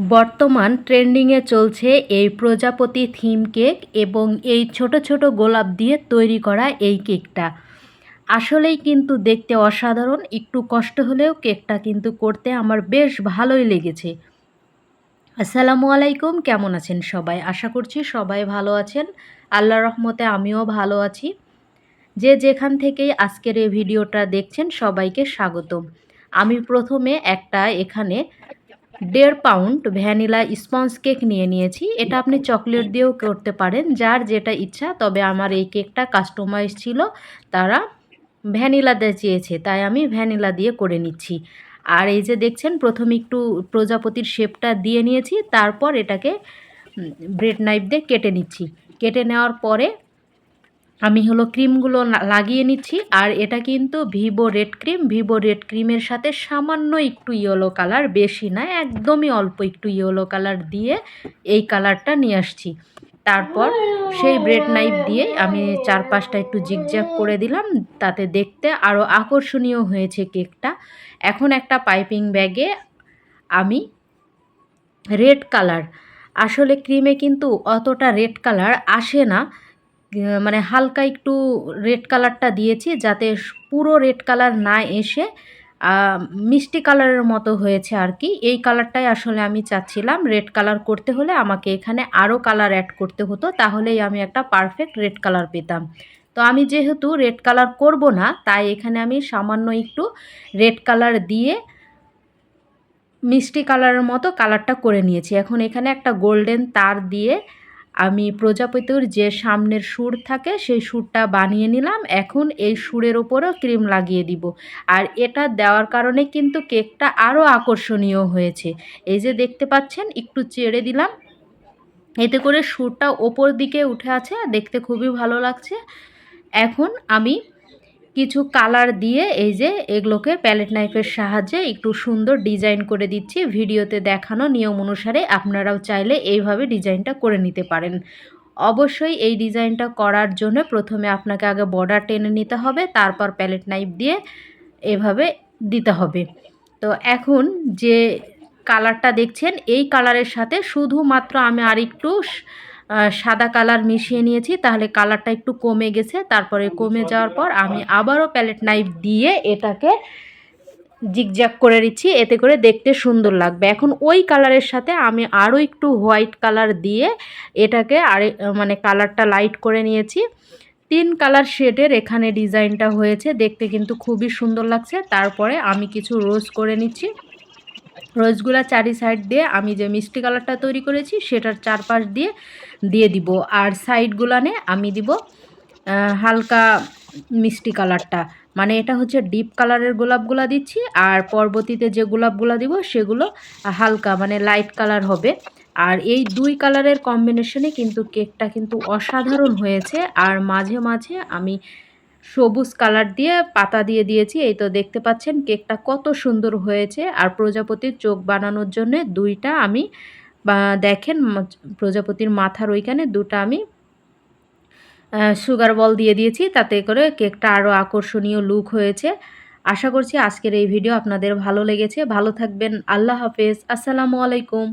বর্তমান ট্রেন্ডিংয়ে চলছে এই প্রজাপতি থিম কেক এবং এই ছোট ছোট গোলাপ দিয়ে তৈরি করা এই কেকটা। আসলেই কিন্তু দেখতে অসাধারণ, একটু কষ্ট হলেও কেকটা কিন্তু করতে আমার বেশ ভালোই লেগেছে। আসসালামু আলাইকুম, কেমন আছেন সবাই? আশা করছি সবাই ভালো আছেন। আল্লাহ রহমতে আমিও ভালো আছি। যে যেখান থেকেই আজকের এই ভিডিওটা দেখছেন সবাইকে স্বাগতম। আমি প্রথমে একটা এখানে দেড় পাউন্ড ভ্যানিলা স্পঞ্জ কেক নিয়ে নিয়েছি। এটা আপনি চকলেট দিয়েও করতে পারেন। যার যেটা ইচ্ছা তবে আমার এই কেকটা কাস্টমাইজ ছিল। তারা ভ্যানিলাতে চেয়েছে তাই আমি ভ্যানিলা দিয়ে করে নিচ্ছি। আর এই যে দেখছেন প্রথমে একটু প্রজাপতির শেপটা দিয়ে নিয়েছি তারপর এটাকে ব্রেড নাইফ দিয়ে কেটে নিচ্ছি। কেটে নেওয়ার পরে আমি হলো ক্রিমগুলো লাগিয়ে নিচ্ছি, আর এটা কিন্তু Vivo red cream. Vivo red ক্রিমের সাথে সামান্য একটু ইয়েলো কালার, বেশি না, একদমই অল্প একটু ইয়েলো কালার দিয়ে এই কালারটা নিয়ে আসছি। তারপর সেই ব্রেড নাইফ দিয়ে আমি চারপাশটা একটু জিগজ্যাগ করে দিলাম, তাতে দেখতে আরও আকর্ষণীয় হয়েছে কেকটা। এখন একটা পাইপিং ব্যাগে আমি রেড কালার। আসলে ক্রিমে কিন্তু অতটা রেড কালার আসে না মানে হালকা একটু রেড কালারটা দিয়েছি যাতে পুরো রেড কালার না এসে মিষ্টি কালারের মতো হয়েছে আর কি। এই কালারটাই আসলে আমি চাচ্ছিলাম রেড কালার করতে হলে আমাকে এখানে আরও কালার অ্যাড করতে হতো, তাহলেই আমি একটা পারফেক্ট রেড কালার পেতাম। তো আমি যেহেতু রেড কালার করব না, তাই এখানে আমি সামান্য একটু রেড কালার দিয়ে মিষ্টি কালারের মতো কালারটা করে নিয়েছি। এখন এখানে একটা গোল্ডেন তার দিয়ে আমি প্রজাপতির যে সামনের সুর থাকে, সেই সুরটা বানিয়ে নিলাম। এখন এই সুরের ওপরও ক্রিম লাগিয়ে দিব। আর এটা দেওয়ার কারণে কিন্তু কেকটা আরও আকর্ষণীয় হয়েছে। এই যে দেখতে পাচ্ছেন, একটু চেড়ে দিলাম। এতে করে সুরটা ওপর দিকে উঠে আছে, দেখতে খুবই ভালো লাগছে। এখন আমি কিছু কালার দিয়ে এই যে এগুলোকে প্যালেট নাইফের সাহায্যে একটু সুন্দর ডিজাইন করে দিচ্ছি। ভিডিওতে দেখানো নিয়ম অনুসারে আপনারাও চাইলে এইভাবে ডিজাইনটা করে নিতে পারেন। অবশ্যই এই ডিজাইনটা করার জন্য প্রথমে আপনাকে আগে বর্ডার টেনে নিতে হবে, তারপর প্যালেট নাইফ দিয়ে এভাবে দিতে হবে। তো এখন যে কালারটা দেখছেন, এই কালারের সাথে শুধুমাত্র আমি আর একটু সাদা কালার মিশিয়ে নিয়েছি তাহলে কালারটা একটু কমে গেছে। তারপরে কমে যাওয়ার পর আমি আবারও প্যালেট নাইফ দিয়ে এটাকে জিগজ্যাগ করে দিচ্ছি এতে করে দেখতে সুন্দর লাগবে। এখন ওই কালারের সাথে আমি আরও একটু হোয়াইট কালার দিয়ে এটাকে আরে মানে কালারটা লাইট করে নিয়েছি। তিন কালার শেডের এখানে ডিজাইনটা হয়েছে দেখতে কিন্তু খুবই সুন্দর লাগছে। তারপরে আমি কিছু রোজ করে নিচ্ছি। রোজগুলা চারি সাইড দিয়ে আমি যে মিষ্টি কালারটা তৈরি করেছি, সেটার চারপাশ দিয়ে দিয়ে দিব। আর সাইডগুলানে আমি দিব হালকা মিষ্টি কালারটা মানে এটা হচ্ছে ডিপ কালারের গোলাপগুলা দিচ্ছি, আর পরবর্তীতে যে গোলাপগুলা দিব, সেগুলো হালকা মানে লাইট কালার হবে। আর এই দুই কালারের কম্বিনেশনে কিন্তু কেকটা কিন্তু অসাধারণ হয়েছে। আর মাঝে মাঝে আমি সবুজ কালার দিয়ে পাতা দিয়ে দিয়েছি। এই তো দেখতে পাচ্ছেন কেকটা কত সুন্দর হয়েছে। আর প্রজাপতির চোখ বানানোর জন্য দুইটা আমি দেখেন প্রজাপতির মাথার ওইখানে দুটা আমি সুগার বল দিয়ে দিয়েছি। তাতে করে কেকটা আরও আকর্ষণীয় লুক হয়েছে। আশা করছি আজকের এই ভিডিও আপনাদের ভালো লেগেছে। ভালো থাকবেন। আল্লাহ হাফেজ। আসসালামু আলাইকুম।